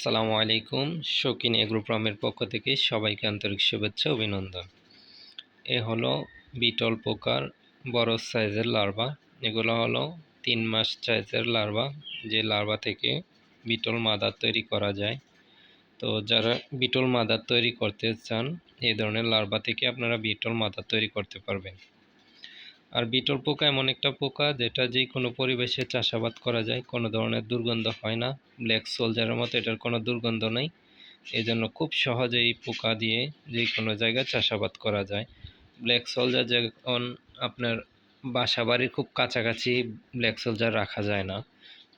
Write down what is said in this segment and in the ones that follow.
সালামু আলাইকুম। শৌকিন এগ্রো ফার্মের পক্ষ থেকে সবাইকে আন্তরিক শুভেচ্ছা, অভিনন্দন। এ হলো বিটল পোকার বড় সাইজের লার্ভা। এগুলো হলো তিন মাস সাইজের লার্ভা, যে লার্ভা থেকে বিটল মাদার তৈরি করা যায়। তো যারা বিটল মাদার তৈরি করতে চান এই ধরনের লার্ভা থেকে আপনারা বিটল মাদার তৈরি করতে পারবেন। আর বিটল পোকা এমন একটা পোকা যেটা যে কোনো পরিবেশে চাষাবাদ করা যায়, কোনো ধরনের দুর্গন্ধ হয় না। ব্ল্যাক সোলজারের মতো এটার কোনো দুর্গন্ধ নেই। এই জন্য খুব সহজে এই পোকা দিয়ে যে কোনো জায়গায় চাষাবাদ করা যায়। ব্ল্যাক সোলজার যখন আপনার বাসা বাড়ির খুব কাছাকাছি ব্ল্যাক সোলজার রাখা যায় না।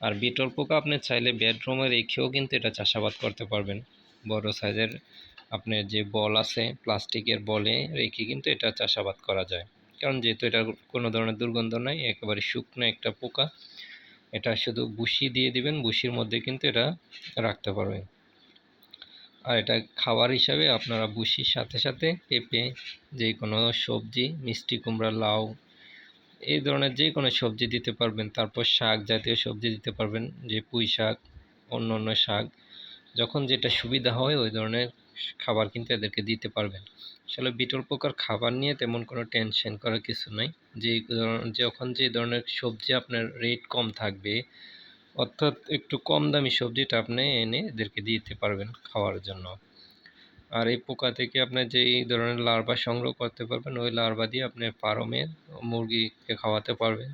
আর বিটল পোকা আপনি চাইলে বেডরুমে রেখেও কিন্তু এটা চাষাবাদ করতে পারবেন। বড় সাইজের আপনার যে বল আছে প্লাস্টিকের বলে রেখে কিন্তু এটা চাষাবাদ করা যায়। কারণ যেহেতু এটা কোনো ধরনের দুর্গন্ধ নাই, একেবারে শুকনো একটা পোকা, এটা শুধু বুশি দিয়ে দিবেন, বুশির মধ্যে কিন্তু এটা রাখতে পারবেন। আর এটা খাবার হিসাবে আপনারা বুশির সাথে সাথে পেঁপে যে কোনো সবজি, মিষ্টি কুমড়া, লাউ, এই ধরনের যে কোনো সবজি দিতে পারবেন। তারপর শাক জাতীয় সবজি দিতে পারবেন, যে পুঁই শাক অন্য অন্য শাক। যখন যেটা সুবিধা হয়, ওই ধরনের খাবার কিন্তু এদেরকে দিতে পারবেন। আসলে বিটল পোকার খাবার নিয়ে তেমন কোনো টেনশন করার কিছু নাই। যে যখন যে ধরনের সবজি আপনার রেট কম থাকবে, অর্থাৎ একটু কম দামি সবজিটা আপনি এনে এদেরকে দিতে পারবেন খাওয়ার জন্য। আর এই পোকা থেকে আপনার যে এই ধরনের লার্ভা সংগ্রহ করতে পারবেন, ওই লার্ভা দিয়ে আপনি ফার্মের মুরগিকে খাওয়াতে পারবেন,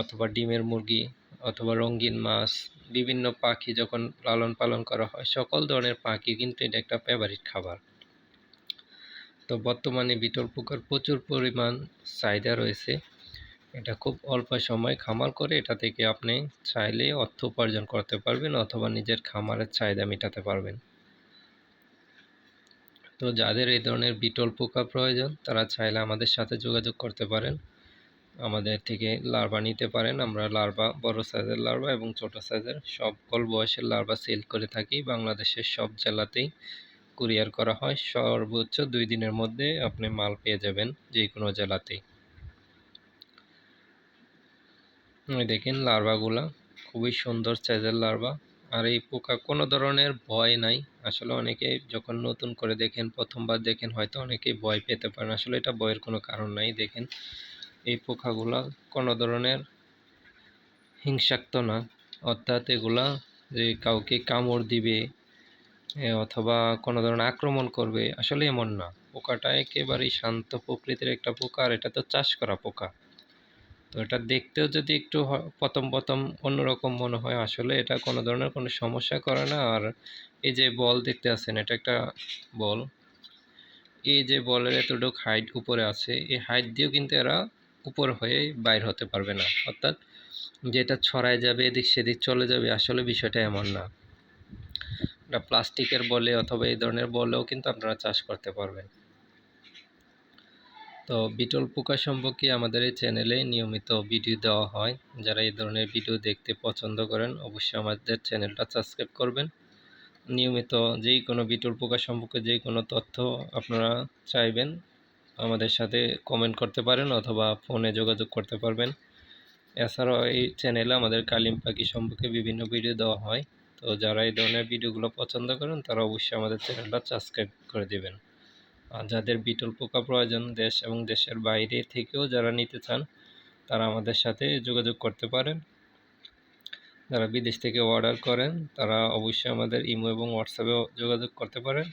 অথবা ডিমের মুরগি অথবা রঙিন মাছ, বিভিন্ন পাখি যখন লালন পালন করা হয়, সকল ধরনের পাখি কিন্তু এটা একটা ফেভারিট খাবার। তো বর্তমানে বিটল পোকার প্রচুর পরিমাণ চাহিদা রয়েছে। এটা খুব অল্প সময় খামার করে এটা থেকে আপনি চাইলে অর্থ উপার্জন করতে পারবেন অথবা নিজের খামারের চাহিদা মেটাতে পারবেন। তো যাদের এই ধরনের বিটল পোকা প্রয়োজন, তারা চাইলে আমাদের সাথে যোগাযোগ করতে পারেন। আমাদের থেকে লার্ভা নিতে পারেন। আমরা লার্ভা বড় সাইজের লার্ভা এবং ছোট সাইজের সকল বয়সের লার্ভা সেল করে থাকি। বাংলাদেশের সব জেলাতেই কুরিয়ার করা হয়। সর্বোচ্চ দুই দিনের মধ্যে আপনি মাল পেয়ে যাবেন যে কোনো জেলাতেই দেখেন লার্ভাগুলা খুবই সুন্দর সাইজের লার্ভা আর এই পোকা কোনো ধরনের ভয় নাই। আসলে অনেকে যখন নতুন করে দেখেন, প্রথমবার দেখেন, হয়তো অনেকেই ভয় পেতে পারেন। আসলে এটা ভয়ের কোনো কারণ নাই। দেখেন এই পোকাগুলা কোনো ধরনের হিংসাক্ত না। অর্থাৎ এগুলা যে কাউকে কামড় দিবে অথবা কোনো ধরনের আক্রমণ করবে, আসলে এমন না। পোকাটা একেবারেই শান্ত প্রকৃতির একটা পোকা, আর এটা তো চাষ করা পোকা। তো এটা দেখতেও যদি একটু প্রথম প্রথম অন্যরকম মনে হয়, আসলে এটা কোনো ধরনের কোনো সমস্যা করে না। আর এই যে বল দেখতে আছেন, এটা একটা বল। এই যে বলের এতটুকু হাইট উপরে আছে, এই হাইট দিয়েও কিন্তু এরা উপর হয়ে বাইর হতে পারবে না। অর্থাৎ যেটা ছড়ায় যাবে, এদিক সেদিক চলে যাবে, আসলে বিষয়টা এমন না। প্লাস্টিকের বলে অথবা এই ধরনের বলেও কিন্তু আপনারা চাষ করতে পারবেন। তো বিটল পোকা সম্পর্কে আমাদের এই চ্যানেলে নিয়মিত ভিডিও দেওয়া হয়। যারা এই ধরনের ভিডিও দেখতে পছন্দ করেন, অবশ্যই আমাদের চ্যানেলটা সাবস্ক্রাইব করবেন। নিয়মিত যেই কোনো বিটল পোকা সম্পর্কে যেই কোনো তথ্য আপনারা চাইবেন আমাদের সাথে কমেন্ট করতে পারেন অথবা ফোনে যোগাযোগ করতে পারবেন। এছাড়াও এই চ্যানেলে আমাদের কালিম পাখি সম্পর্কে বিভিন্ন ভিডিও দেওয়া হয়। তো যারা এই ধরনের ভিডিওগুলো পছন্দ করেন, তারা অবশ্যই আমাদের চ্যানেলটা সাবস্ক্রাইব করে দেবেন। আর যাদের বিটল পোকা প্রয়োজন দেশ এবং দেশের বাইরে থেকেও যারা নিতে চান, তারা আমাদের সাথে যোগাযোগ করতে পারেন। যারা বিদেশ থেকে অর্ডার করেন, তারা অবশ্যই আমাদের ইমো এবং হোয়াটসঅ্যাপেও যোগাযোগ করতে পারেন।